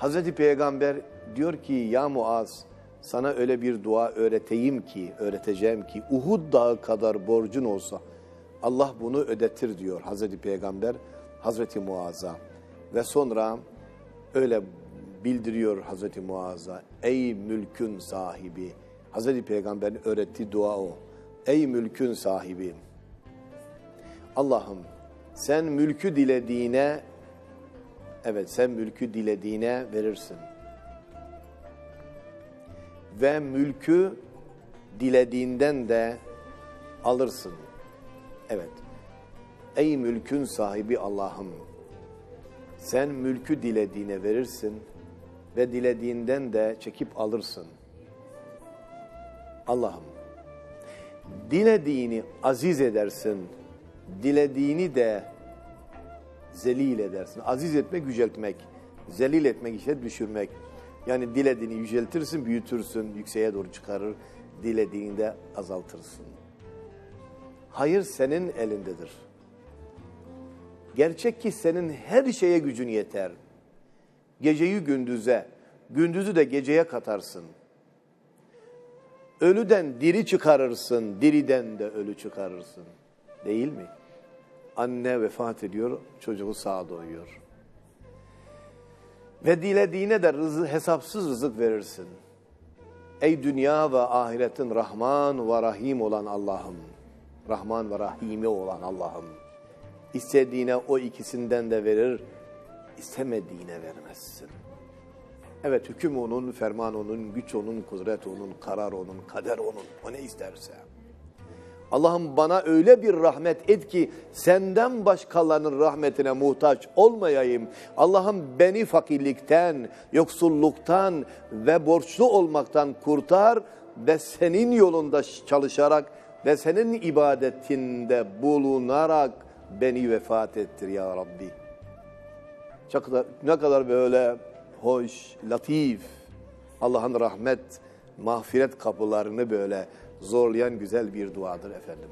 Hazreti Peygamber diyor ki ya Muaz sana öyle bir dua öğreteyim ki, öğreteceğim ki Uhud dağı kadar borcun olsa Allah bunu ödetir diyor Hazreti Peygamber Hazreti Muaz'a. Ve sonra öyle bildiriyor Hazreti Muaz'a. Ey mülkün sahibi. Hazreti Peygamber'in öğrettiği dua o. Ey mülkün sahibi. Allah'ım sen mülkü dilediğine evet sen mülkü dilediğine verirsin. Ve mülkü dilediğinden de alırsın. Evet. Ey mülkün sahibi Allah'ım sen mülkü dilediğine verirsin ve dilediğinden de çekip alırsın. Allah'ım dilediğini aziz edersin, dilediğini de zelil edersin. Aziz etmek, yüceltmek, zelil etmek işte düşürmek. Yani dilediğini yüceltirsin, büyütürsün, yükseğe doğru çıkarır, dilediğini de azaltırsın. Hayır senin elindedir. Gerçek ki senin her şeye gücün yeter. Geceyi gündüze, gündüzü de geceye katarsın. Ölüden diri çıkarırsın, diriden de ölü çıkarırsın. Değil mi? Anne vefat ediyor, çocuğu sağ doğuyor. Ve dilediğine de rızı, hesapsız rızık verirsin. Ey dünya ve ahiretin Rahman ve Rahim olan Allah'ım. Rahman ve Rahimi olan Allah'ım. İstediğine o ikisinden de verir, istemediğine vermezsin. Evet hüküm onun, ferman onun, güç onun, kudret onun, karar onun, kader onun, o ne isterse. Allah'ım bana öyle bir rahmet et ki senden başkalarının rahmetine muhtaç olmayayım. Allah'ım beni fakirlikten, yoksulluktan ve borçlu olmaktan kurtar ve senin yolunda çalışarak ve senin ibadetinde bulunarak beni vefat ettir ya Rabbi. Ne kadar böyle hoş, latif, Allah'ın rahmet, mağfiret kapılarını böyle zorlayan güzel bir duadır efendim.